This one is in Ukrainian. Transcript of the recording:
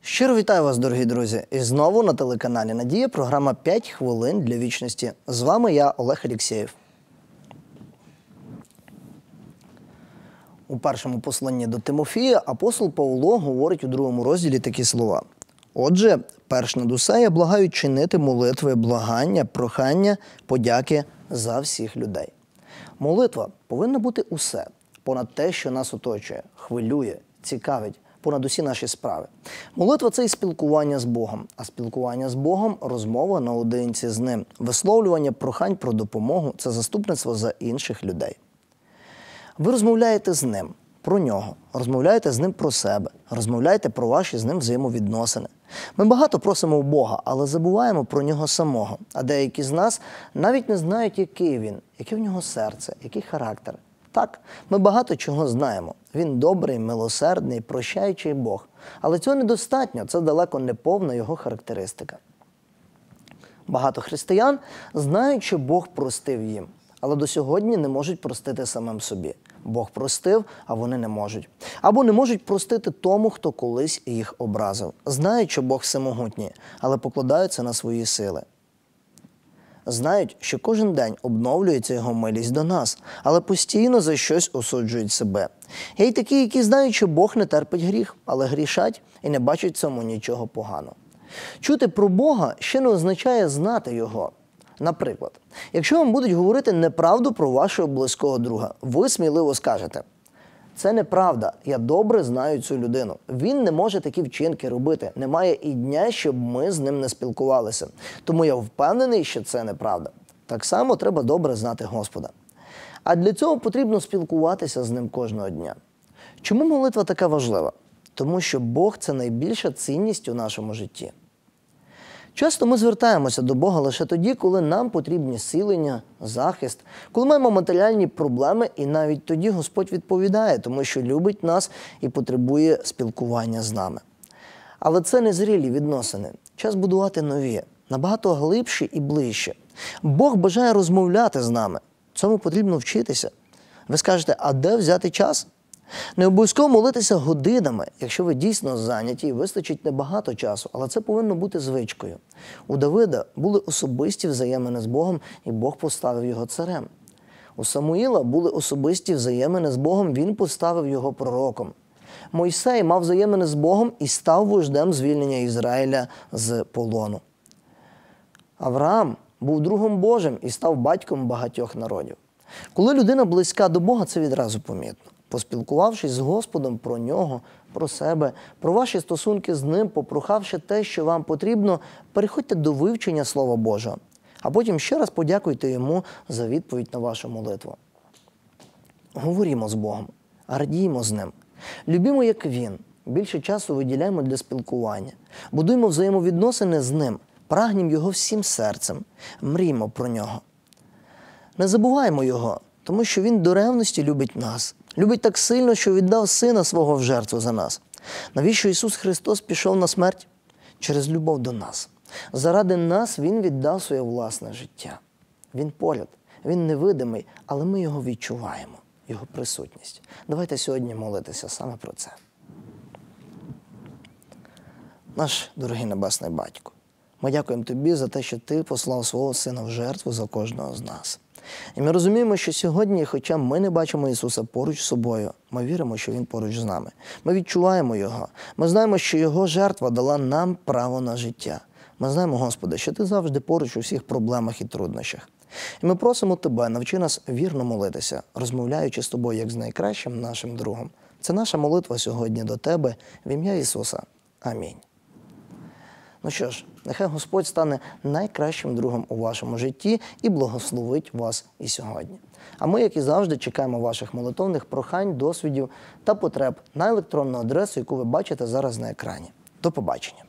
Щиро вітаю вас, дорогі друзі! І знову на телеканалі Надія програма «5 хвилин для вічності. З вами я, Олег Алєксєєв. У першому посланні до Тимофія апостол Павло говорить у другому розділі такі слова. Отже, перш над усе я благаю чинити молитви, благання, прохання, подяки за всіх людей. Молитва повинна бути усе понад те, що нас оточує, хвилює, цікавить, понад усі наші справи. Молитва це і спілкування з Богом, а спілкування з Богом розмова наодинці з ним, висловлювання прохань про допомогу це заступництво за інших людей. Ви розмовляєте з ним про нього, розмовляєте з ним про себе, розмовляєте про ваші з ним взаємовідносини. Ми багато просимо у Бога, але забуваємо про нього самого. А деякі з нас навіть не знають, який він, яке в нього серце, який характер. Так, ми багато чого знаємо. Він добрий, милосердний, прощаючий Бог. Але цього недостатньо, це далеко не повна його характеристика. Багато християн знають, що Бог простив їм, але до сьогодні не можуть простити самим собі. Бог простив, а вони не можуть. Або не можуть простити тому, хто колись їх образив. Знають, що Бог всемогутній, але покладаються на свої сили. Знають, що кожен день обновлюється його милість до нас, але постійно за щось осуджують себе. Є й такі, які знають, що Бог не терпить гріх, але грішать і не бачать цьому нічого поганого. Чути про Бога ще не означає знати Його. Наприклад, якщо вам будуть говорити неправду про вашого близького друга, ви сміливо скажете. Це неправда. Я добре знаю цю людину. Він не може такі вчинки робити. Немає і дня, щоб ми з ним не спілкувалися. Тому я впевнений, що це неправда. Так само треба добре знати Господа. А для цього потрібно спілкуватися з ним кожного дня. Чому молитва така важлива? Тому що Бог це найбільша цінність у нашому житті. Часто ми звертаємося до Бога лише тоді, коли нам потрібні силення, захист, коли маємо матеріальні проблеми, і навіть тоді Господь відповідає, тому що любить нас і потребує спілкування з нами. Але це не зрілі відносини. Час будувати нові, набагато глибші і ближче. Бог бажає розмовляти з нами. Цьому потрібно вчитися. Ви скажете, а де взяти час? Не обов'язково молитися годинами, якщо ви дійсно зайняті і вистачить небагато часу, але це повинно бути звичкою. У Давида були особисті взаємини з Богом, і Бог поставив його царем. У Самуїла були особисті взаємини з Богом, він поставив його пророком. Мойсей мав взаємини з Богом і став вождем звільнення Ізраїля з полону. Авраам був другом Божим і став батьком багатьох народів. Коли людина близька до Бога, це відразу помітно поспілкувавшись з Господом про нього, про себе, про ваші стосунки з ним, попрохавши те, що вам потрібно, переходьте до вивчення Слова Божого, а потім ще раз подякуйте йому за відповідь на вашу молитву. Говорімо з Богом, радіємо з ним, любімо, як Він. Більше часу виділяємо для спілкування, будуємо взаємовідносини з ним, прагнемо його всім серцем, мріємо про нього. Не забуваємо його, тому що Він до ревності любить нас. Любить так сильно, що віддав сина свого в жертву за нас. Навіщо Ісус Христос пішов на смерть? Через любов до нас. Заради нас Він віддав своє власне життя. Він поряд, Він невидимий, але ми його відчуваємо, Його присутність. Давайте сьогодні молитися саме про це. Наш дорогий Небесний Батько, ми дякуємо Тобі за те, що Ти послав свого Сина в жертву за кожного з нас. І ми розуміємо, що сьогодні, хоча ми не бачимо Ісуса поруч з собою, ми віримо, що Він поруч з нами. Ми відчуваємо Його. Ми знаємо, що Його жертва дала нам право на життя. Ми знаємо, Господи, що Ти завжди поруч у всіх проблемах і труднощах. І ми просимо Тебе, навчи нас вірно молитися, розмовляючи з тобою як з найкращим нашим другом. Це наша молитва сьогодні до Тебе в ім'я Ісуса. Амінь. Ну що ж, нехай Господь стане найкращим другом у вашому житті і благословить вас і сьогодні. А ми, як і завжди, чекаємо ваших молитовних прохань, досвідів та потреб на електронну адресу, яку ви бачите зараз на екрані. До побачення.